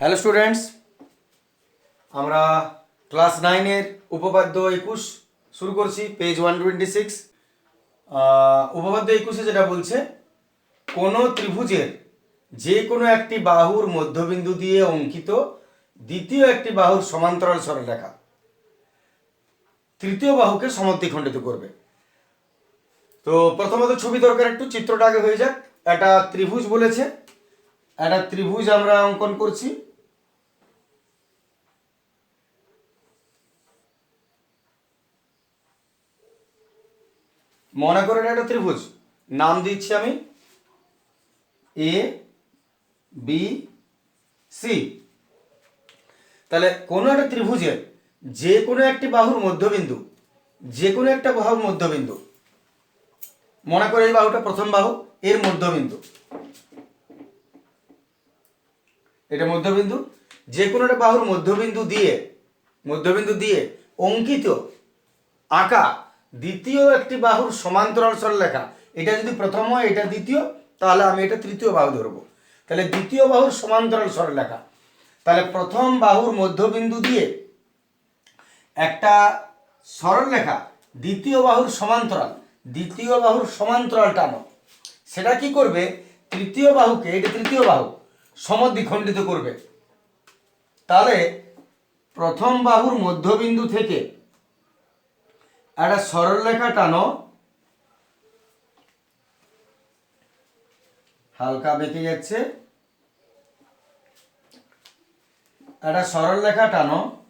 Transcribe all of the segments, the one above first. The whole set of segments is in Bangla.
হ্যালো স্টুডেন্টস আমরা ক্লাস নাইনের উপপাদ্য একুশ শুরু করছি পেজ ওয়ান টোয়েন্টি সিক্স উপপাদ্য একুশে যেটা বলছে, কোনো ত্রিভুজের যে কোনো একটি বাহুর মধ্যবিন্দু দিয়ে অঙ্কিত দ্বিতীয় একটি বাহুর সমান্তরাল সরলরেখা তৃতীয় বাহুকে সমদ্বিখণ্ডিত করবে। তো প্রথমত ছবি দরকার একটু, চিত্রটা আগে হয়ে যাক। একটা ত্রিভুজ বলেছে। একটা ত্রিভুজ আমরা অঙ্কন করছি। মনে করেন একটা ত্রিভুজ। নাম দিচ্ছি আমি এ বি সি তাহলে কোনো একটা ত্রিভুজের যে কোনো একটি বাহুর মধ্যবিন্দু যে কোনো একটা বাহুর মধ্যবিন্দু, মনে করে এই বাহুটা প্রথম বাহু, এর মধ্যবিন্দু। এটা মধ্যবিন্দু যে কোনো একটা বাহুর মধ্যবিন্দু দিয়ে মধ্যবিন্দু দিয়ে অঙ্কিত আঁকা দ্বিতীয় একটি বাহুর সমান্তরাল সরলরেখা এটা যদি প্রথম হয়, এটা দ্বিতীয়, তাহলে আমি এটা তৃতীয় বাহু ধরবো। তাহলে দ্বিতীয় বাহুর সমান্তরাল সরলরেখা তাহলে প্রথম বাহুর মধ্যবিন্দু দিয়ে একটা সরলরেখা দ্বিতীয় বাহুর সমান্তরাল। দ্বিতীয় বাহুর সমান্তরাল টানো। সেটা কি করবে? তৃতীয় বাহুকে, এটা তৃতীয় বাহু, সমদ্বিখণ্ডিত করবে। তাহলে প্রথম বাহুর মধ্যবিন্দু থেকে একটা সরলরেখা টানো। হালকা বেঁকে যাচ্ছে। একটা সরলরেখা টানো।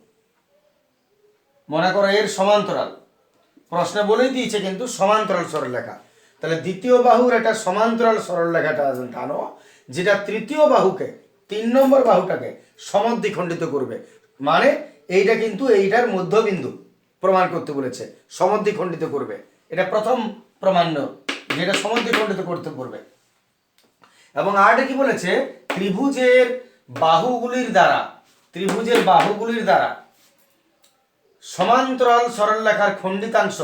মনে করো এর সমান্তরাল। প্রশ্নে বলেই দিয়েছে কিন্তু সমান্তরাল সরলরেখা তাহলে দ্বিতীয় বাহুর একটা সমান্তরাল সরলরেখাটা টানো, যেটা তৃতীয় বাহুকে, তিন নম্বর বাহুটাকে সমদ্বিখণ্ডিত করবে। মানে এইটা কিন্তু এইটার মধ্যবিন্দু। প্রমাণ করতে বলেছে সমদ্বিখণ্ডিত করবে। এটা প্রথম প্রমাণ্য, যেটা সমদ্বিখণ্ডিত করতে করবে এবং আরেকটা কি বলেছে, ত্রিভুজের বাহুগুলির দ্বারা, ত্রিভুজের বাহুগুলির দ্বারা সমান্তরাল সরলরেখার খণ্ডিতাংশ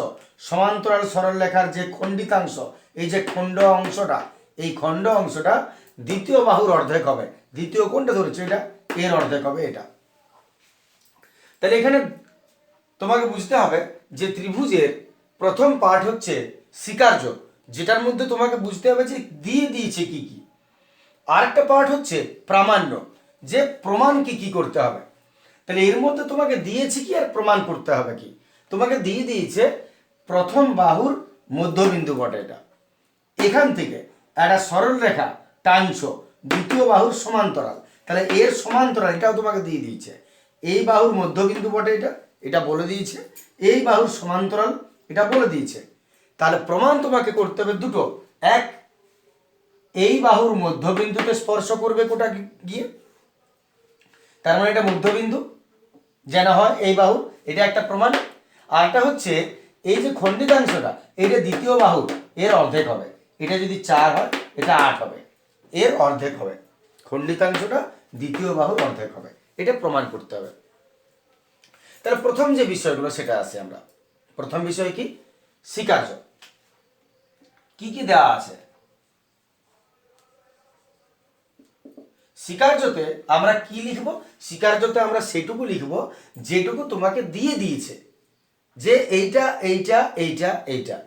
সমান্তরাল সরলরেখার যে খণ্ডিতাংশ এই যে খণ্ড অংশটা, এই খণ্ড অংশটা দ্বিতীয় বাহুর অর্ধেক হবে। দ্বিতীয় কোনটা ধরেছে এটা, এর অর্ধেক হবে এটা। তাহলে এখানে তোমাকে বুঝতে হবে যে ত্রিভুজের প্রথম পার্ট হচ্ছে স্বীকার্য যেটার মধ্যে তোমাকে বুঝতে হবে যে দিয়ে দিয়েছে কি কি। আরেকটা পার্ট হচ্ছে প্রামাণ্য, যে প্রমাণ কি কি করতে হবে। তাহলে এর মধ্যে তোমাকে দিয়েছে কি আর প্রমাণ করতে হবে কি? তোমাকে দিয়ে দিয়েছে প্রথম বাহুর মধ্যবিন্দু বটে এটা। এখান থেকে একটা সরল রেখা টানছ, দ্বিতীয় বাহুর সমান্তরাল। তাহলে এর সমান্তরাল এটাও তোমাকে দিয়ে দিয়েছে। এই বাহুর মধ্যবিন্দু বটে এটা। এটা বলে দিয়েছে, এই বাহুর সমান্তরাল এটা বলে দিয়েছে। তাহলে প্রমাণ তোমাকে করতে হবে দুটো। এক, এই বাহুর মধ্যবিন্দুকে স্পর্শ করবে কোটা গিয়ে। তার মানে এটা মধ্যবিন্দু, যেন হয় এই বাহু, এটা একটা প্রমাণ। আর একটা হচ্ছে, এই যে খণ্ডিতাংশটা, এটা দ্বিতীয় বাহু, এর অর্ধেক হবে। এটা যদি চার হয়, এটা আট হবে। এর অর্ধেক হবে। খণ্ডিতাংশটা দ্বিতীয় বাহুর অর্ধেক হবে। এটা প্রমাণ করতে হবে। তাহলে প্রথম যে বিষয়গুলো, সেটা আছে আমরা। প্রথম বিষয় কি? স্বীকার্য কি কি দেওয়া আছে? স্বীকার্যতে আমরা কি লিখব? স্বীকার্যতে আমরা সেটুকু লিখব, যেটুকু তোমাকে দিয়ে দিয়েছে। যে এইটা এইটা এইটা এইটা।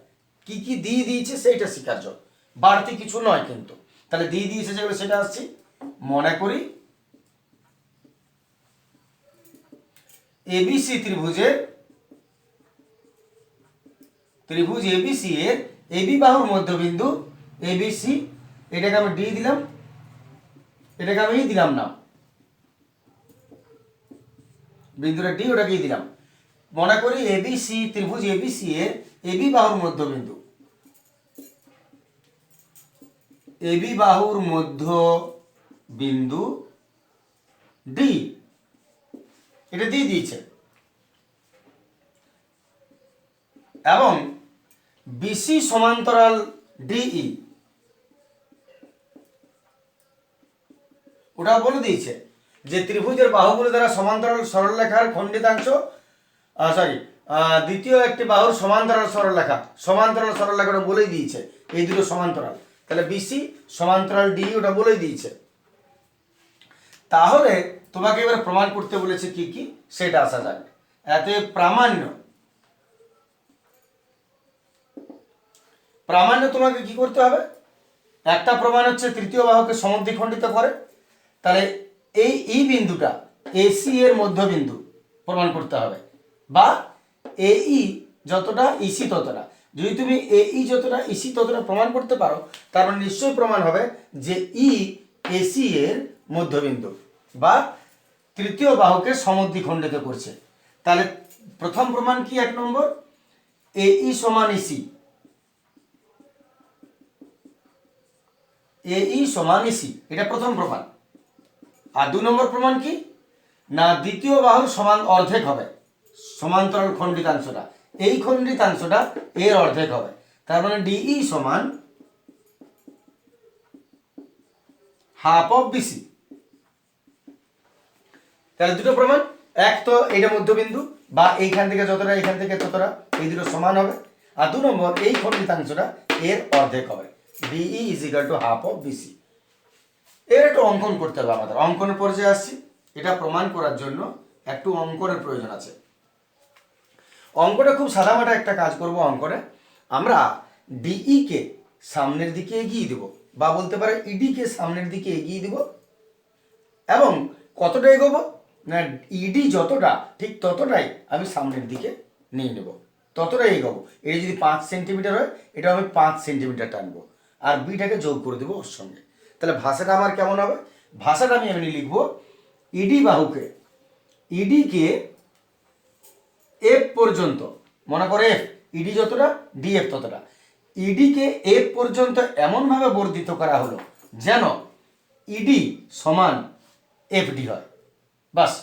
কি কি দিয়ে দিয়েছে সেইটা স্বীকার্য বাড়তি কিছু নয় কিন্তু। তাহলে দিয়ে দিয়েছে যেগুলো, সেটা আসছি। মনে করি এবিসি ত্রিভুজের ত্রিভুজ এবিসি এর এবি বাহুর মধ্যবিন্দু এবিসি এটাকে আমি ডি দিলাম, এটাকে আমি দিলাম না। বিন্দুটা ডি ওটাকে দিলাম। মনে করি এবিসি ত্রিভুজ এবিসি এর এবি বাহুর মধ্যবিন্দু। এবি বাহুর মধ্য বিন্দু ডি এটা দিয়ে দিয়েছে। এবং বিসি সমান্তরাল ডিই ওটা বলে দিয়েছে যে ত্রিভুজের বাহুগুলো দ্বারা সমান্তরাল সরলরেখার খণ্ডিতাংশ সরি দ্বিতীয় একটি বাহুর সমান্তরাল সরলরেখা, সমান্তরাল সরলরেখাটা বলেই দিয়েছে, এই দুটো সমান্তরাল। তাহলে বিসি সমান্তরাল ডি ওটা বলেই দিয়েছে। তাহলে তোমাকে এবার প্রমাণ করতে বলেছে কি কি? সেটা আসা যাক। এতে প্রামাণ্য। প্রামাণ্য তোমাকে কি করতে হবে? একটা প্রমাণ হচ্ছে তৃতীয় বাহুকে সমদ্বিখণ্ডিত করে। তাহলে এই ই বিন্দুটা, এসি এর মধ্যবিন্দু প্রমাণ করতে হবে। বা এই যতটা, ইসি ততটা। যদি তুমি এই যতটা, ইসি ততটা প্রমাণ করতে পারো, তার মানে নিশ্চয়ই প্রমাণ হবে যে ই এসি এর মধ্যবিন্দু। বা তৃতীয় বাহুকে সমদ্বিখণ্ডিত করছে। তাহলে প্রথম প্রমাণ কি এক নম্বর? এই সমান ইসি এই সমান ইসি এটা প্রথম প্রমাণ। আর দু নম্বর প্রমাণ কি? না, দ্বিতীয় বাহুর সমান অর্ধেক হবে, সমান্তরাল খণ্ডিতাংশটা। এই খণ্ডিতাংশটা এর অর্ধেক হবে। তার মানে ডিই সমান হাফ অফ বিসি তাহলে দুটো প্রমাণ। এক তো এটা মধ্যবিন্দু, বা এইখান থেকে যতটা, এইখান থেকে ততটা, এই দুটো সমান হবে। আর দু নম্বর, এই খণ্ডিতাংশটা এর অর্ধেক হবে। DE is equal to half of BC এর একটু অঙ্কন করতে হবে আমাদের। অঙ্কনের পর্যায়ে আসছি, এটা প্রমাণ করার জন্য একটু অঙ্কনের প্রয়োজন আছে। অঙ্কটা খুব সাদামাটা একটা কাজ করব অঙ্কনে। আমরা ডিই কে সামনের দিকে এগিয়ে দেব, বা বলতে পারে ইডি কে সামনের দিকে এগিয়ে দেব, এবং কতটা এগোবো? না ইডি যতটা, ঠিক ততটাই আমি সামনের দিকে নিয়ে নেব। ততটাই এগোবো। এটা যদি পাঁচ সেন্টিমিটার হয় এটা আমি পাঁচ সেন্টিমিটার টানবো। আর বিটাকে যোগ করে দেবো ওর সঙ্গে। তাহলে ভাষাটা আমার কেমন হবে? ভাষাটা আমি এমনি লিখব ইডি বাহুকে ইডিকে এফ পর্যন্ত, মনে করে এফ ইডি যতটা ডিএফ ততটা। ইডিকে এফ পর্যন্ত এমনভাবে বর্ধিত করা হলো যেন ইডি সমান এফডি হয়। বাস।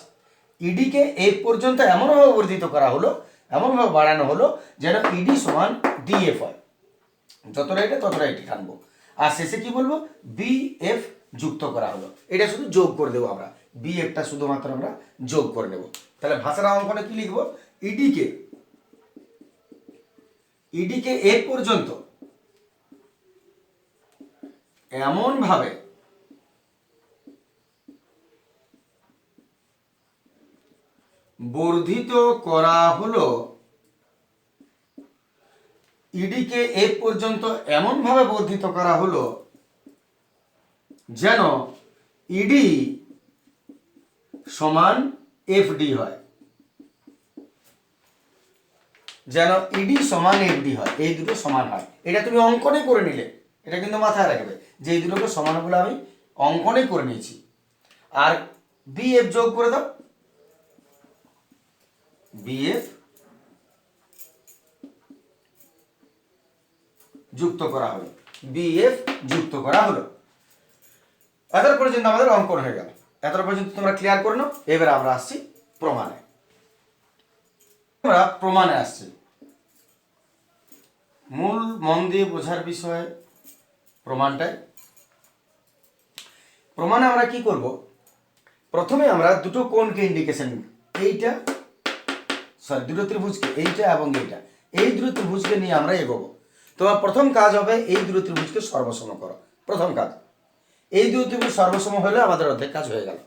ইডিকে এফ পর্যন্ত এমনভাবে বর্ধিত করা হলো, এমনভাবে বাড়ানো হলো যেন ইডি সমান ডিএফ হয়। যতটা এটা, ততটা এটি টানবো। আর শেষে কি বলব? বি এফ যুক্ত করা হলো। এটা শুধু যোগ করে দেবো আমরা। বি এফটা শুধুমাত্র আমরা যোগ করে নেব। তাহলে ভাষার অঙ্কনে কি লিখব? ইডিকে ইডিকে এফ পর্যন্ত এমন বর্ধিত করা হলো। ইডিকে এফ পর্যন্ত এমনভাবে বর্ধিত করা হলো যেন ইডি সমান এফডি হয়। যেন ইডি সমান এফডি হয়, এই দুটো সমান হয়। এটা তুমি অঙ্কনে করে নিলে, এটা কিন্তু মাথায় রাখবে যে এই দুটোকে সমানগুলো আমি অঙ্কনে করে নিয়েছি। আর বি এফ যোগ করে দাও বিএফ যুক্ত করা হলো। বিএফ যুক্ত করা হলো। এত পর্যন্ত আমাদের অঙ্কন হয়ে গেল। পর্যন্ত তোমরা ক্লিয়ার করে নাও। এবারে আমরা আসছি প্রমাণে। আমরা প্রমাণে আসছি। মূল মন দিয়ে বোঝার বিষয় প্রমাণটাই। প্রমাণে আমরা কি করব? প্রথমে আমরা দুটো কোণকে ইন্ডিকেশন এইটা সরি দুটো ত্রিভুজকে, এইটা এবং এইটা। এই দুটো ত্রিভুজকে নিয়ে আমরা এগোবো। তোমার প্রথম কাজ হবে, এই দুটো ত্রিভুজকে সর্বসম করো। প্রথম কাজ। এই দুটো ত্রিভুজ সর্বসম হলে আমাদের অর্ধেক কাজ হয়ে গেল।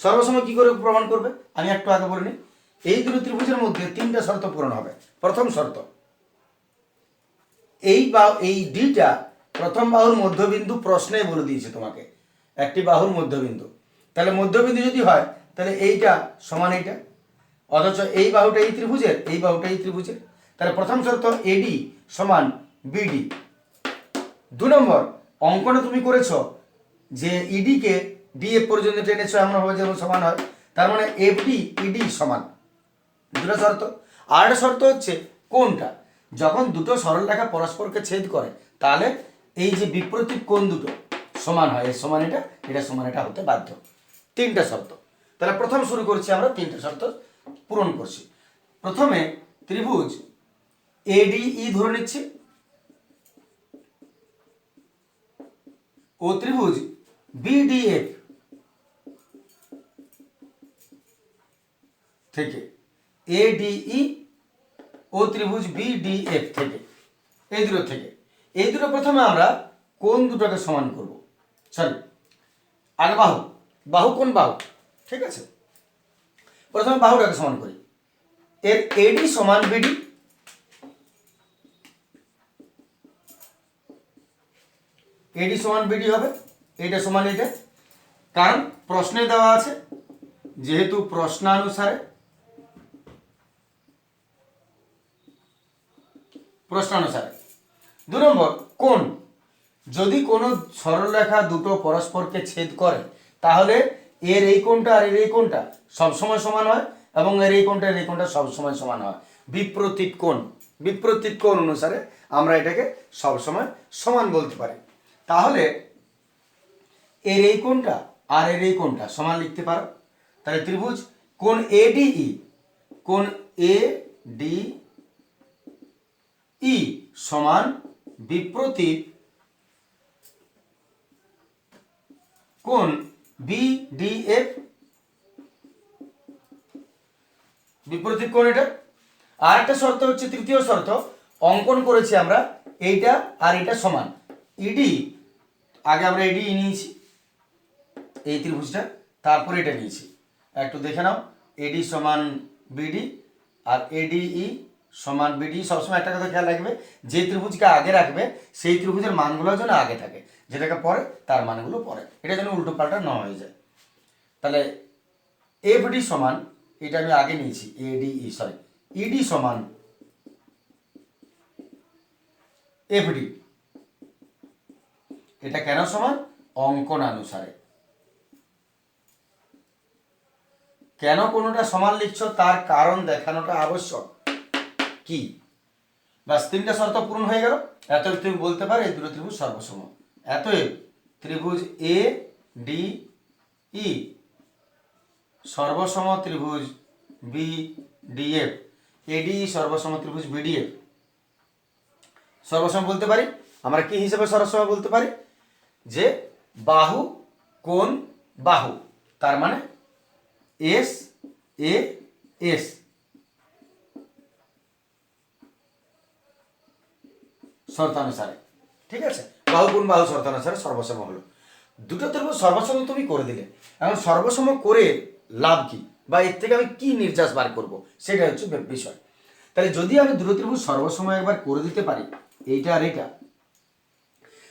সর্বসম কি করে প্রমাণ করবে? আমি একটু আগে বলে নিই এই দুটো ত্রিভুজের মধ্যে তিনটা শর্ত পূরণ হবে। প্রথম শর্ত, এই বা, এই ডিটা প্রথম বাহুর মধ্যবিন্দু প্রশ্নে বলে দিয়েছে তোমাকে। একটি বাহুর মধ্যবিন্দু। তাহলে মধ্যবিন্দু যদি হয়, তাহলে এইটা সমান এইটা। অথচ এই বাহুটা এই ত্রিভুজের, এই বাহুটা এই ত্রিভুজের। তাহলে প্রথম শর্ত এডি সমান বিডি দু নম্বর, অঙ্কনে তুমি করেছ যে ইডিকে ডিএফ পর্যন্ত টেনেছ এমনভাবে যেমন সমান হয়। তার মানে এফডি ইডি সমান। দুটো শর্ত। আর শর্ত হচ্ছে কোনটা? যখন দুটো সরলরেখা পরস্পরকে ছেদ করে, তাহলে এই যে বিপরীত কোণ দুটো সমান হয়। এর সমান এটা এটা সমান এটা হতে বাধ্য। তিনটা শর্ত। তাহলে প্রথম শুরু করছি আমরা তিনটা শর্ত। পূরণ করছি। প্রথমে ত্রিভুজ এডিই ধরে নিচ্ছি ও ত্রিভুজ বিডিএফ থেকে। এডিই ও ত্রিভুজ বিডিএফ থেকে। এই দুটো থেকে। এই দুটো প্রথমে আমরা কোন দুটোকে সমান করব? সরি আগে বাহু। বাহু কোন বাহু? ঠিক আছে? প্রথমে বাহুটাকে সমান করি। এর এডি সমান বিডি এডি সমান বিডি হবে। এটা সমান এটা কারণ প্রশ্নে দেওয়া আছে, যেহেতু প্রশ্নানুসারে প্রশ্নানুসারে। দু নম্বর কোন যদি কোনো সরলরেখা দুটো পরস্পরকে ছেদ করে, তাহলে এর এই কোণটা আর এর এই কোণটা সবসময় সমান হয় এবং এর এই কোণটা এর এই কোণটা সবসময় সমান হয়। বিপ্রতীত কোণ। বিপ্রতীত কোণ অনুসারে আমরা এটাকে সবসময় সমান বলতে পারি। তাহলে এর এই কোণটা আর এর এই কোণটা সমান লিখতে পারো। তাহলে ত্রিভুজ, কোণ এডিই, কোণ এ ডি ই সমান বিপ্রতীত কোণ বি ডি এফ বিপরীত কোণ এটা। আর একটা শর্ত হচ্ছে তৃতীয় শর্ত। অঙ্কন করেছি আমরা এইটা আর এটা সমান। ইডি আগে আমরা এডি নিয়েছি, এই ত্রিভুজটা, তারপরে এটা নিয়েছি। একটু দেখে নাও এডি সমান বিডি আর এডিই সমান বিডি সবসময় একটা কথা খেয়াল রাখবে, যে ত্রিভুজকে আগে রাখবে, সেই ত্রিভুজের মানগুলো যেন আগে থাকে। যেটাকে পরে তার মানগুলো পরে এটা যেন উল্টো পাল্টা না হয়ে যায়। তাহলে এফডি সমান, এটা আমি আগে নিয়েছি এডিই সরি ইডি সমান এফডি। এটা কেন সমান? অঙ্কনানুসারে। কেন কোনোটা সমান লিখছো? তার কারণ দেখানোটা আবশ্যক। কি? ব্যাস, তিনটা শর্ত পূরণ হয়ে গেল। এত তুমি বলতে পারো এই দুটো ত্রিভুজ সর্বসম। এতএব ত্রিভুজ এ ডি ই সর্বসম ত্রিভুজ বি ডিএফ এডি সর্বসম ত্রিভুজ বিডিএফ সর্বসম বলতে পারি? আমরা কি হিসেবে সর্বসম বলতে পারি? যে বাহু কোণ বাহু। তার মানে এস এ এস শর্তানুসারে। ঠিক আছে? বাহু কোণ বাহু শর্তানুসারে সর্বসম হলো। দুটো ত্রিভুজ সর্বসম তুমি করে দিলে। এখন সর্বসম করে লাভ কি? বা এর থেকে আমি কি নির্যাস বার করব? সেটা হচ্ছে বিষয়। তাহলে যদি আমি দুটো ত্রিভুজ সর্বসময় একবার করে দিতে পারি, এইটা আর এটা,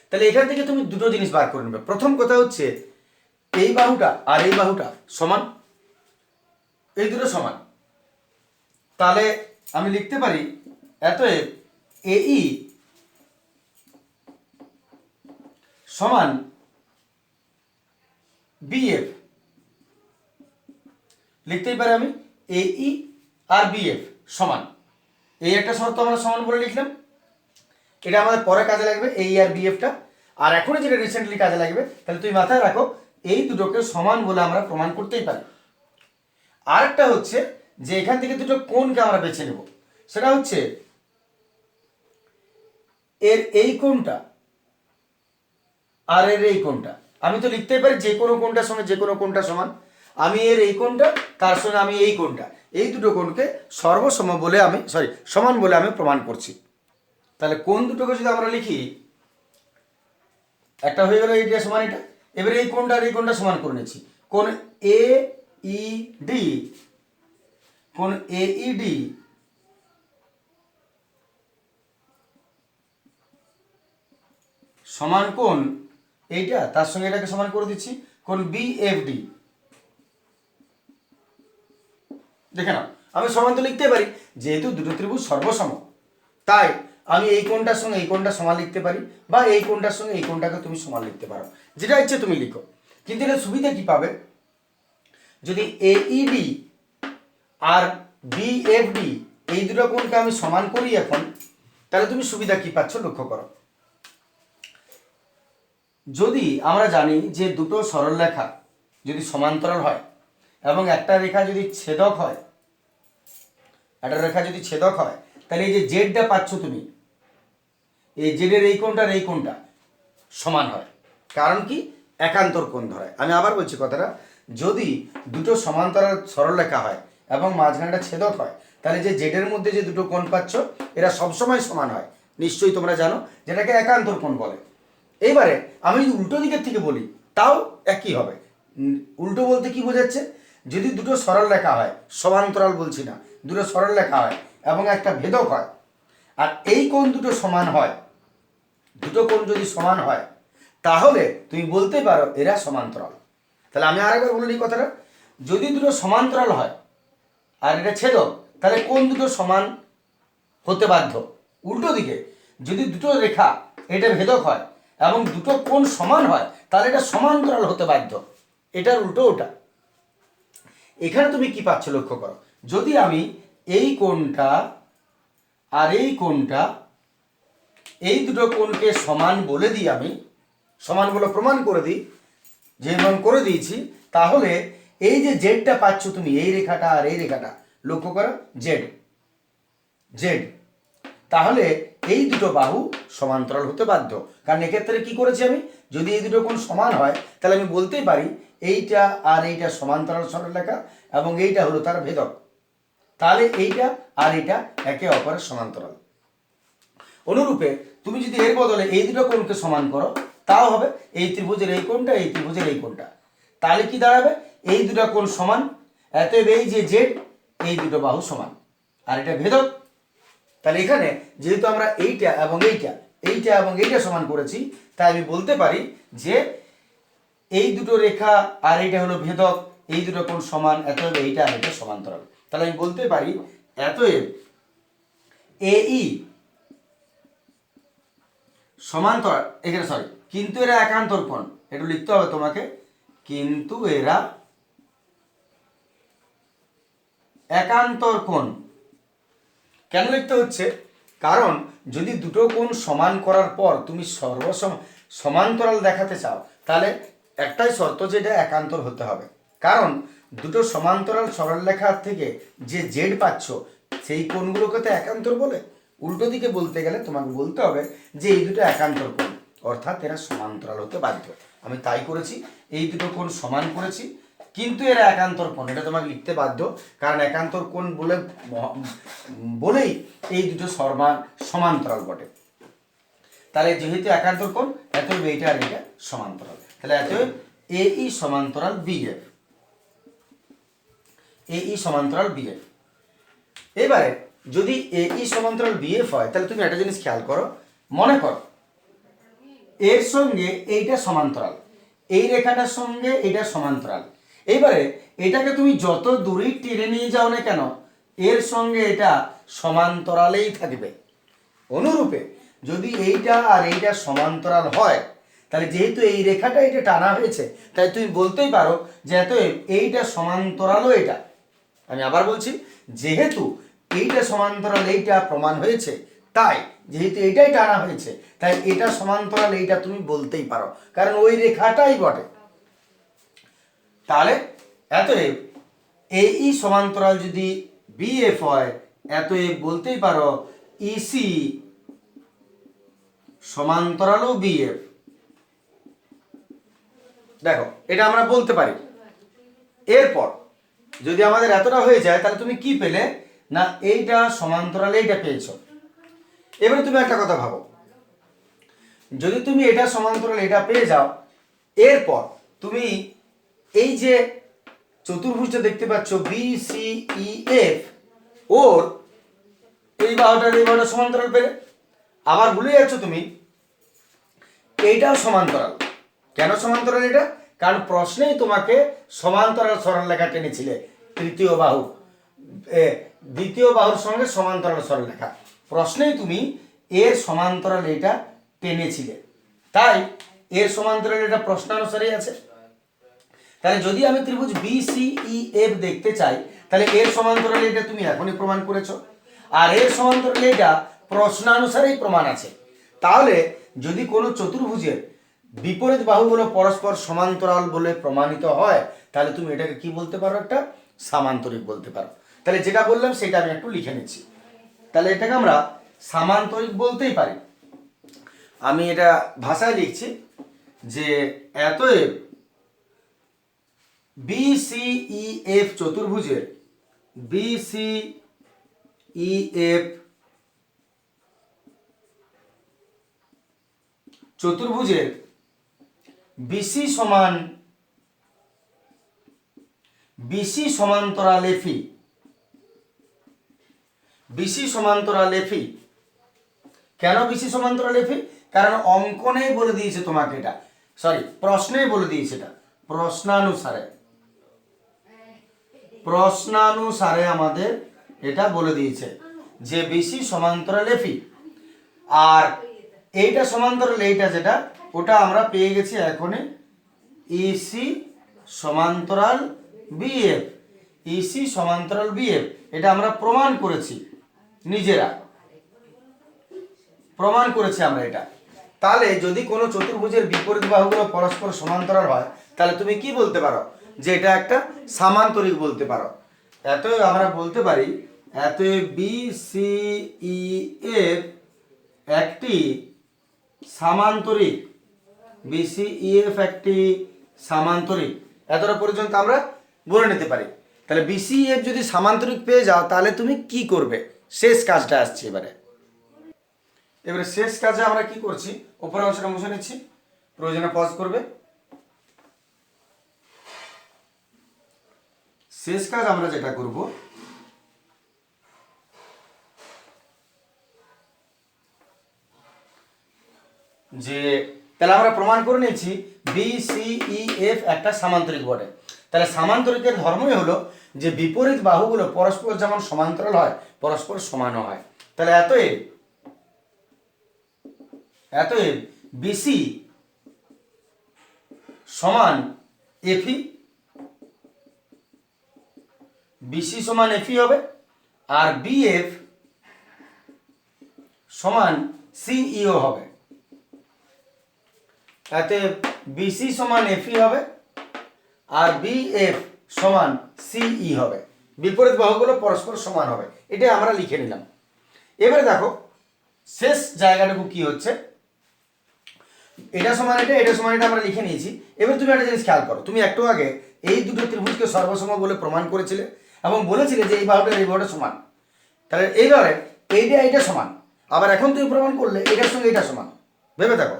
তাহলে এখান থেকে তুমি দুটো জিনিস বার করে নেবে। প্রথম কথা হচ্ছে, এই বাহুটা আর এই বাহুটা সমান? এই দুটো সমান। তাহলে আমি লিখতে পারি এতএব এই সমান বিএফ লিখতেই পারি আমি এই আর বিএফ সমান। এই একটা শর্ত আমরা সমান বলে লিখলাম। এটা আমাদের পরে কাজে লাগবে এই আর বিএফটা আর এখনই যেটা রিসেন্টলি কাজে লাগবে, তাহলে তুমি মাথায় রাখো, এই দুটোকে সমান বলে আমরা প্রমাণ করতেই পারি। আরেকটা হচ্ছে যে এখান থেকে দুটো কোণকে আমরা বেছে নেব। সেটা হচ্ছে এর এই কোণটা আর এর এই কোনটা আমি তো লিখতেই পারি যে কোনো কোণটার সঙ্গে যে কোনো কোনটা সমান। আমি এর এই কোনটা তার সঙ্গে আমি এই কোনটা এই দুটো কোণকে সর্বসম বলে আমি সরি সমান বলে আমি প্রমাণ করছি। তাহলে কোন দুটোকে যদি আমরা লিখি, একটা হয়ে গেল এইটা সমান এটা। এবারে এই কোনটা আর এই কোনটা সমান করে নিচ্ছি। কোন এ ই ডি কোন এ ই ডি সমান কোণ এইটা, তার সঙ্গে এটাকে সমান করে দিচ্ছি কোন বি এফ ডি দেখে নাও, আমি সমান তো লিখতে পারি, যেহেতু দুটো ত্রিভুজ সর্বসম। তাই আমি এই কোণটার সঙ্গে এই কোণটা সমান লিখতে পারি, বা এই কোণটার সঙ্গে এই কোণটাকে তুমি সমান লিখতে পারো। যেটা ইচ্ছে তুমি লিখো। কিন্তু এটা সুবিধা কি পাবে? যদি এইডি আর বিএফডি এই দুটো কোণকে আমি সমান করি এখন, তাহলে তুমি সুবিধা কি পাচ্ছ লক্ষ্য করো। যদি আমরা জানি যে দুটো সরলরেখা যদি সমান্তরাল হয় এবং একটা রেখা যদি ছেদক হয়, একটা রেখা যদি ছেদক হয়, তাহলে এই যে জেডটা পাচ্ছ তুমি, এই জেডের এই কোণটা এই কোণটা সমান হয়। কারণ কি? একান্তর কোণ ধরায়। আমি আবার বলছি কথাটা, যদি দুটো সমান্তরাল সরলরেখা হয় এবং মাঝখানটা ছেদক হয়, তাহলে যে জেডের মধ্যে যে দুটো কোণ পাচ্ছ, এরা সবসময় সমান হয়। নিশ্চয়ই তোমরা জানো, যেটাকে একান্তর কোণ বলে। এইবারে আমি যদি উল্টো দিকের থেকে বলি, তাও একই হবে। উল্টো বলতে কি বোঝাচ্ছে? যদি দুটো সরল রেখা হয়, সমান্তরাল বলছি না, দুটো সরল রেখা হয় এবং একটা ভেদক হয়, আর এই কোণ দুটো সমান হয়, দুটো কোণ যদি সমান হয়, তাহলে তুমি বলতে পারো এরা সমান্তরাল। তাহলে আমি আরেকবার বলে কথাটা, যদি দুটো সমান্তরাল হয় আর এটা ছেদক, তাহলে কোন দুটো সমান হতে বাধ্য। উল্টো দিকে যদি দুটো রেখা এটা ভেদক হয় এবং দুটো কোণ সমান হয়, তাহলে এটা সমান্তরাল হতে বাধ্য। এটার উল্টো ওটা। এখানে তুমি কি পাচ্ছ লক্ষ্য করো? যদি আমি এই কোণটা আর এই কোণটা এই দুটো কোণকে সমান বলে দিই আমি, সমান বলে প্রমাণ করে দিই যেমন করে দিয়েছি, তাহলে এই যে জেডটা পাচ্ছ তুমি, এই রেখাটা আর এই রেখাটা, লক্ষ্য করো জেড জেড তাহলে এই দুটো বাহু সমান্তরাল হতে বাধ্য। কারণ এক্ষেত্রে কি করেছি আমি? যদি এই দুটো কোণ সমান হয়, তাহলে আমি বলতেই পারি এইটা আর এইটা সমান্তরাল সরলরেখা এবং এইটা হলো তার ভেদক। তাহলে এইটা আর এইটা একে অপরের সমান্তরাল। অনুরূপে তুমি যদি এর বদলে এই দুটো কোণকে সমান করো, তাও হবে এই ত্রিভুজের এই কোণটা, এই ত্রিভুজের এই কোণটা। তাহলে কি দাঁড়াবে? এই দুটো কোণ সমান এতএব এই যে জেড এই দুটো বাহু সমান। আর এটা ভেদক তাহলে এখানে যেহেতু আমরা এইটা এবং এইটা এইটা এবং এইটা সমান করেছি, তাই আমি বলতে পারি যে এই দুটো রেখা আর এইটা হলো ভেদক, এই দুটো কোণ সমান এতএব এইটা আর এটা সমান্তরাল। তাহলে আমি বলতে পারি এতএব এই সমান্তরাল, এখানে সরি কিন্তু এরা একান্তর কোণ একটু লিখতে হবে তোমাকে, কিন্তু এরা একান্তর কোণ। কেন লিখতে হচ্ছে? কারণ যদি দুটো কোণ সমান করার পর তুমি সর্বসম সমান্তরাল দেখাতে চাও, তাহলে একটাই শর্ত যে এটা একান্তর হতে হবে। কারণ দুটো সমান্তরাল সরলরেখার থেকে যে জেড পাচ্ছ, সেই কোণগুলোকে তো একান্তর বলে। উল্টো দিকে বলতে গেলে তোমাকে বলতে হবে যে এই দুটো একান্তর কোণ, অর্থাৎ এরা সমান্তরাল হতে বাধ্য। আমি তাই করেছি, এই দুটো কোণ সমান করেছি কিন্তু এরা একান্তর কোণ এটা তোমাকে লিখতে বাধ্য। কারণ একান্তর কোণ বলে বলেই এই দুটো সমান সমান্তরাল বটে। তাহলে যেহেতু একান্তর কোণ, এতএব এইটা আর এটা সমান্তরাল। তাহলে এতএব এ ই সমান্তরাল বি এফ এ ই সমান্তরাল বি এফ এবারে যদি এ ই সমান্তরাল বি এফ হয়, তাহলে তুমি একটা জিনিস খেয়াল করো, মনে করো, এর সঙ্গে এইটা সমান্তরাল, এই রেখাটার সঙ্গে এটা সমান্তরাল। এবারে এটাকে তুমি যত দূরেই টেনে নিয়ে যাও না কেন, এর সঙ্গে এটা সমান্তরালেই থাকবে। অনুরূপে যদি এইটা আর এইটা সমান্তরাল হয়, তাহলে যেহেতু এই রেখাটা এটা টানা হয়েছে, তাই তুমি বলতেই পারো যে এত এইটা সমান্তরালও এটা। আমি আবার বলছি, যেহেতু এইটা সমান্তরাল এইটা প্রমাণ হয়েছে, তাই যেহেতু এইটাই টানা হয়েছে, তাই এটা সমান্তরাল এইটা তুমি বলতেই পারো, কারণ ওই রেখাটাই বটে। তাহলে এতএব এই সমান্তরাল যদি বিএফ হয় এতএব বলতেই পারো ইসি সমান্তরালও বিএফ দেখো, এটা আমরা বলতে পারি। এরপর যদি আমাদের এতটা হয়ে যায়, তাহলে তুমি কি পেলে? না, এইটা সমান্তরাল, এইটা পেয়েছ। এবারে তুমি একটা কথা ভাবো। যদি তুমি এটা সমান্তরাল, এটা পেয়ে যাও, এরপর তুমি এই যে চতুর্ভুজটা দেখতে পাচ্ছ বি সি ই এফ ওর এই বাহুটার এই বাহুটা সমান্তরাল পেলে? আবার ভুলে যাচ্ছ তুমি এইটাও সমান্তরাল। কেন সমান্তরাল এটা? কারণ প্রশ্নেই তোমাকে সমান্তরাল সরল লেখা টেনেছিলে, তৃতীয় বাহু। দ্বিতীয় বাহুর সঙ্গে সমান্তরাল সরল লেখা প্রশ্নেই তুমি এর সমান্তরাল এটা টেনেছিলে। তাই এর সমান্তরাল এটা প্রশ্ন অনুসারেই আছে। তাহলে যদি আমি ত্রিভুজ বি সি ই এফ দেখতে চাই, তাহলে এর সমান্তরাল এটা তুমি এখনই প্রমাণ করেছ। আর এর সমান্তরাল এটা প্রশ্নানুসারেই প্রমাণ আছে। তাহলে যদি কোনো চতুর্ভুজের বিপরীত বাহুগুলো পরস্পর সমান্তরাল বলে প্রমাণিত হয়, তাহলে তুমি এটাকে কি বলতে পারো একটা? সামান্তরিক বলতে পারো। তাহলে যেটা বললাম সেটা আমি একটু লিখে নিচ্ছি। তাহলে এটাকে আমরা সামান্তরিক বলতেই পারি। আমি এটা ভাষায় লিখছি যে, এতএব বি সি ই এফ চতুর্ভুজের বি সি ই এফ চতুর্ভুজের বিসি সমান বিসি সমান্তরাল এফি বিসি সমান্তরাল এফি কেন বিসি সমান্তরাল এফি কারণ অঙ্কনেই বলে দিয়েছে তোমাকে এটা। সরি প্রশ্নেই বলে দিয়েছে এটা। প্রশ্নানুসারে। প্রশ্নানুসারে আমাদের এটা বলে দিয়েছে, যে বিসি সমান্তরাল এফি আর এইটা সমান্তরাল এইটা যেটা, ওটা আমরা পেয়ে গেছি এখনই ইসি সমান্তরাল বিএফ ইসি সমান্তরাল বিএফ এটা আমরা প্রমাণ করেছি নিজেরা। প্রমাণ করেছি আমরা এটা। তাহলে যদি কোনো চতুর্ভুজের বিপরীত বাহুগুলো পরস্পর সমান্তরাল হয়, তাহলে তুমি কি বলতে পারো? যে এটা একটা সামান্তরিক বলতে পারো। এত আমরা বলতে পারি, এত বি সি ই এফ একটি সামান্তরিক বিসি ইএফ একটি সামান্তরিক। এতটা পর্যন্ত আমরা বলে নিতে পারি। তাহলে বিসিএফ যদি সামান্তরিক পেয়ে যাও, তাহলে তুমি কি করবে? শেষ কাজটা আসছে এবারে। এবারে শেষ কাজে আমরা কি করছি? উপরে অংশটা মুছে নিচ্ছি। প্রয়োজনে পজ করবে। শেষ কাজ আমরা যেটা করব, যে তাহলে আমরা প্রমাণ করে নিয়েছি বি সি এফ একটা সামান্তরিক বটে। তাহলে সামান্তরিকের ধর্মই হলো যে বিপরীত বাহুগুলো পরস্পর যেমন সমান্তরাল হয়, পরস্পর সমানও হয়। তাহলে এতএব এতএব বিসি সমান এফি বিসি সমান এফি হবে, আর বিএফ সমান সিইও হবে। তাতে বিসি সমান এফই হবে, আর বিএফ সমান সিই হবে। বিপরীত বাহুগুলো পরস্পর সমান হবে, এটা আমরা লিখে নিলাম। এবারে দেখো, শেষ জায়গাটুকু কি হচ্ছে? এটা সমান এটা এটা সমান এটা আমরা লিখে নিয়েছি। এবার তুমি একটা জিনিস খেয়াল করো, তুমি একটু আগে এই দুটো ত্রিভুজকে সর্বসম বলে প্রমাণ করেছিলে এবং বলেছিলে যে এই বাহুটা এই বাহুটা সমান। তাহলে এইবারে এইটা এইটা সমান, আবার এখন তুমি প্রমাণ করলে এটার সঙ্গে এটা সমান। ভেবে দেখো,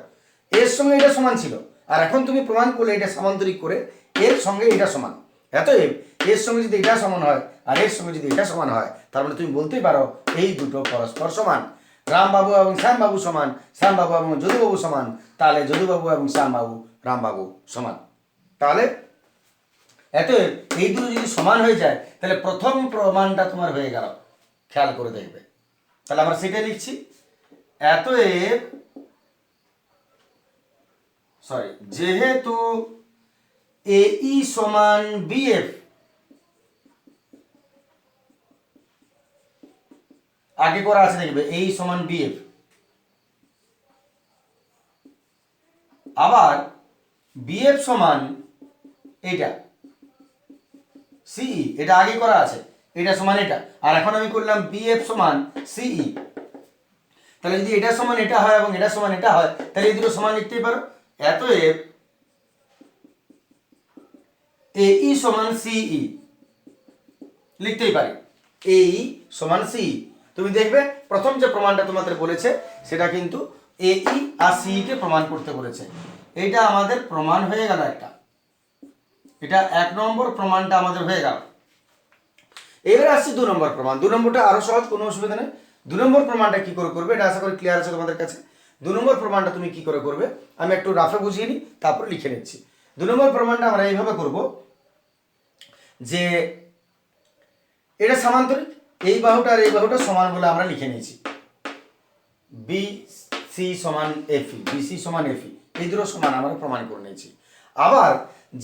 এর সঙ্গে এটা সমান ছিল, আর এখন তুমি প্রমাণ করলে এটা সামান্তরিক করে এর সঙ্গে এটা সমান। এতএব এর সঙ্গে যদি এটা সমান হয়, আর এর সঙ্গে যদি এটা সমান হয়, তার মানে তুমি বলতেই পারো এই দুটো পরস্পর সমান। রামবাবু এবং শ্যামবাবু সমান, শ্যামবাবু এবং যদুবাবু সমান, তাহলে যদুবাবু এবং শ্যামবাবু, রামবাবু সমান। তাহলে এতএব এই দুটো যদি সমান হয়ে যায়, তাহলে প্রথম প্রমাণটা তোমার হয়ে গেল। খেয়াল করে দেখবে। তাহলে আমরা সেটা লিখছি। এতএব সরি যেহেতু এই সমান বিএফ, আগে করা আছে দেখবে, এই সমান বিএফ। আবার বিএফ সমান এটা সিই এটা আগে করা আছে, এটা সমান এটা। আর এখন আমি করলাম বিএফ সমান সিই তাহলে যদি এটা সমান এটা হয় এবং এটা সমান এটা হয়, তাহলে এই দুটো সমান লিখতেই পারো। এতএব এই সমান সিই লিখতেই পারি। এই সমান সিই তুমি দেখবে, প্রথম যে প্রমাণটা তোমাদের বলেছে, সেটা কিন্তু এই আর সিই কে প্রমাণ করতে বলেছে। এইটা আমাদের প্রমাণ হয়ে গেল একটা। এটা এক নম্বর প্রমাণটা আমাদের হয়ে গেল। এবারে আসছি দু নম্বর প্রমাণ। দু নম্বরটা আরও সহজ, কোনো অসুবিধা নেই। দু নম্বর প্রমাণটা কি করে করবে? এটা আশা করি ক্লিয়ার আছে তোমাদের কাছে। দু নম্বর প্রমাণটা তুমি কি করে করবে? আমি একটু রাফে বুঝিয়ে নিই, তারপর লিখে নিচ্ছি। দু নম্বর প্রমাণটা আমরা এইভাবে করব যে এটা সামান্তরিক, এই বাহুটা আর এই বাহুটা সমান বলে আমরা লিখে নিয়েছি। বি সি সমান এফি বি সি সমান এফি এই দুটো সমান আমরা প্রমাণ করে নিয়েছি। আবার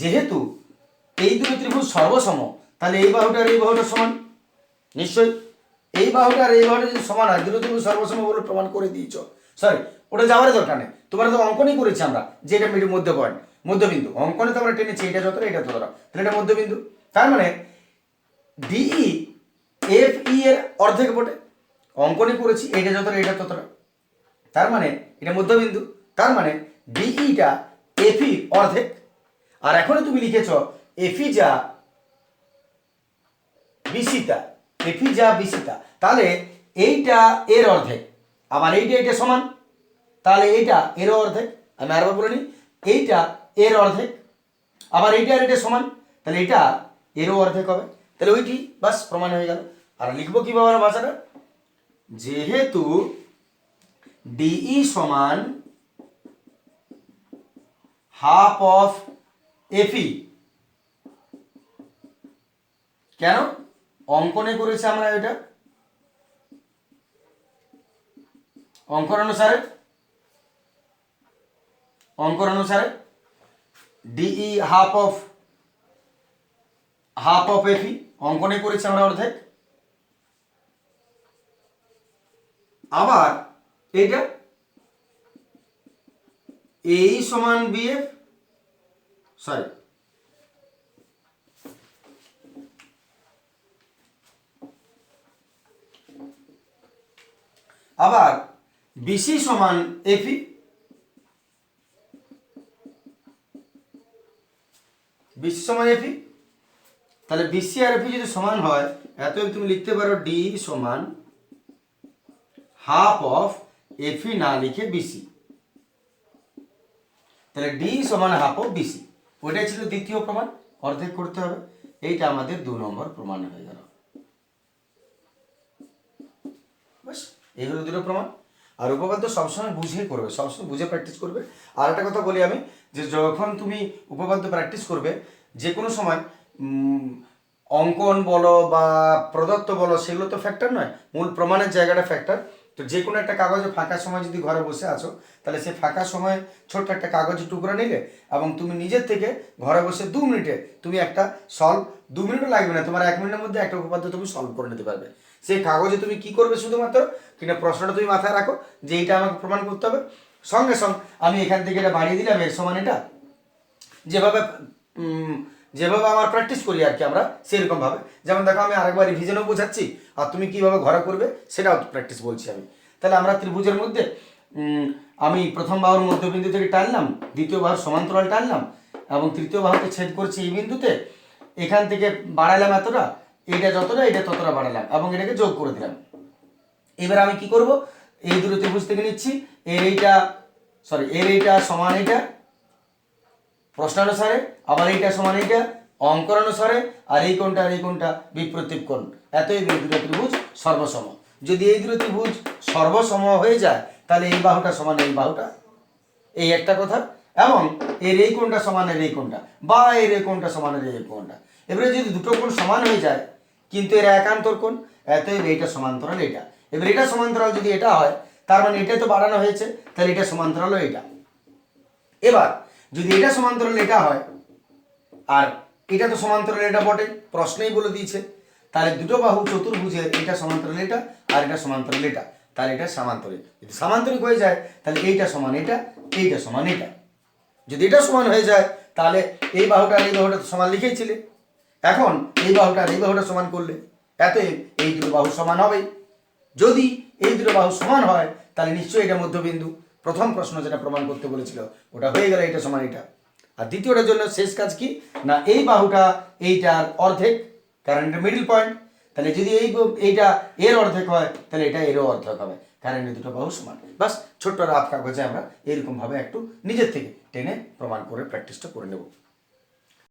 যেহেতু ত্রিভুজ সর্বসম, তাহলে এই বাহুটা আর এই বাহুটা সমান? নিশ্চয়ই। এই বাহুটা আর এই বাহুটা যদি সমান হয় দুটো ত্রিভুজ সর্বসম বলে প্রমাণ করে দিয়েছ। সরি ওটা যাওয়ার দরকার নেই। তোমার তো অঙ্কনই করেছি আমরা, যে এটা মিডিল মধ্য পয়েন্ট মধ্যবিন্দু, অঙ্কনে তো আমরা টেনেছি, এটা যতটা এটা ততটা তাহলে এটা মধ্যবিন্দু। তার মানে ডিই এফ ই এর অর্ধেক বটে। অঙ্কনই করেছি, এটা যতটা এটা ততটা তার মানে এটা মধ্যবিন্দু। তার মানে ডিইটা এফি অর্ধেক। আর এখনও তুমি লিখেছ এফি যা বিসিতা এফি যা বিসিতা। তাহলে এইটা এর অর্ধেক। আবার এইটা এটা সমান। তাহলে এইটা এর অর্ধেক। আমি আরেকবার বলে নিই, এইটা এর অর্ধেক। আবার এইটা আর এটা সমান। তাহলে এটা এরও অর্ধেক হবে। তাহলে ওইটি, বাস, প্রমাণ হয়ে গেল। আর লিখব কীভাবে আমরা ভাষাটা? যেহেতু ডিই সমান হাফ অফ এফি কেন? অঙ্কনে করেছি আমরা এটা। অঙ্কন অনুসারে। অঙ্কন অনুসারে। DE half of half of EF অঙ্কনে করেছি আমরা অর্ধেক। আবার এইটা। এই সমান বিএফ সরি আবার বিসি সমান এফি বিসি সমান এফি তাহলে বিসি আর এফি যদি সমান হয় এত তুমি লিখতে পারো ডি সমান হাফ অফ এফি না লিখে বিসি। তাহলে ডি সমান হাফ অফ বিসি। ওইটাই ছিল দ্বিতীয় প্রমাণ। অর্ধেক করতে হবে। এইটা আমাদের দু নম্বর প্রমাণ হয়ে গেল। বাস এই হলো দুটো প্রমাণ। আর উপপাদ্য সবসময় বুঝে করবে, সবসময় বুঝে প্র্যাকটিস করবে। আর একটা কথা বলি আমি, যে যখন তুমি উপপাদ্য প্র্যাকটিস করবে, যে কোনো সময় অঙ্কন বলো বা প্রদত্ত বলো, সেগুলো তো ফ্যাক্টর নয়। মূল প্রমাণের জায়গাটা ফ্যাক্টর তো যে কোনো একটা কাগজে ফাঁকা সময় যদি ঘরে বসে আছো, তাহলে সেই ফাঁকা সময় ছোট্ট একটা কাগজে টুকরো নিলে এবং তুমি নিজের থেকে ঘরে বসে দু মিনিটে তুমি একটা সলভ দু মিনিটও লাগবে না, তোমার এক মিনিটের মধ্যে একটা উপপাদ্য তুমি সলভ করে নিতে পারবে। সেই কাগজে তুমি কি করবে শুধুমাত্র? কিনা প্রশ্নটা তুমি মাথায় রাখো যে এইটা আমাকে প্রমাণ করতে হবে। সঙ্গে সঙ্গে আমি এখান থেকে এটা বাড়িয়ে দিলাম এর সমান এটা। যেভাবে যেভাবে আমার প্র্যাকটিস করি আর কি আমরা সেরকমভাবে যেমন দেখো আমি আরেকবার রিভিশনও বোঝাচ্ছি, আর তুমি কীভাবে ঘরে করবে সেটাও প্র্যাকটিস বলছি আমি। তাহলে আমরা ত্রিভুজের মধ্যে আমি প্রথম বাহুর মধ্যবিন্দু থেকে টানলাম, দ্বিতীয় বাহুর সমান্তরাল টানলাম, এবং তৃতীয় বাহুকে ছেদ করছি এই বিন্দুতে। এখান থেকে বাড়ালাম এতটা এটা যতটা, এটা ততটা বাড়ালাম এবং এটাকে যোগ করে দিলাম। এবার আমি কি করব? এই দুটো ত্রিভুজ থেকে নিচ্ছি। এর এইটা সরি এর এইটা সমান এইটা, প্রশ্নানুসারে, আবার এইটা সমান এইটা অঙ্কন অনুসারে আর এই কোনটা আর এই কোণটা বিপ্রতীপ কোণ। এতই দুটো ত্রিভুজ সর্বসম। যদি এই দুটো ত্রিভুজ সর্বসম হয়ে যায়, তাহলে এই বাহুটা সমান এই বাহুটা। এই একটা কথা। এবং এর এই কোণটা সমান এর এই কোণটা, বা এর এই কোণটা সমান এর এই কোণটা। এবারে যদি দুটো কোণ সমান হয়ে যায় কিন্তু এরা একান্তর কোণ? এতএব এইটা সমান্তরাল এটা এবার এটা সমান্তরাল যদি এটা হয়, তার মানে এটা তো বাড়ানো হয়েছে, তাহলে এটা সমান্তরালও এটা এবার, যদি এটা সমান্তরাল এটা হয়, আর এটা তো সমান্তরাল এটা বটে প্রশ্নেই বলে দিয়েছে, তাহলে দুটো বাহু চতুর্ভুজের এটা সমান্তরাল এটা, আর এটা সমান্তরাল এটা, তাহলে এটা সামান্তরিক। যদি সামান্তরিক হয়ে যায়, তাহলে এইটা সমান এটা, এইটা সমান এটা। যদি এটা সমান হয়ে যায়, তাহলে এই বাহুটা আর এই বাহুটা তো সমান লিখেইছিলে এখন এই বাহুটা এই বাহুটা সমান করলে এত এই দুটো বাহু সমান হবে। যদি এই দুটো বাহু সমান হয়, তাহলে নিশ্চয়ই এটা মধ্যবিন্দু। প্রথম প্রশ্ন যেটা প্রমাণ করতে বলেছিল, ওটা হয়ে গেল এটা সমান এটা। আর দ্বিতীয়টার জন্য শেষ কাজ কি? না, এই বাহুটা এইটার অর্ধেক কারণ এটা মিডল পয়েন্ট তাহলে যদি এই এইটা এর অর্ধেক হয়, তাহলে এটা এরও অর্ধেক হবে। কারণ এই দুটো বাহু সমান। বাস, ছোট্ট রাত কাগজে আমরা এরকমভাবে একটু নিজের থেকে টেনে প্রমাণ করে প্র্যাকটিসটা করে নেব।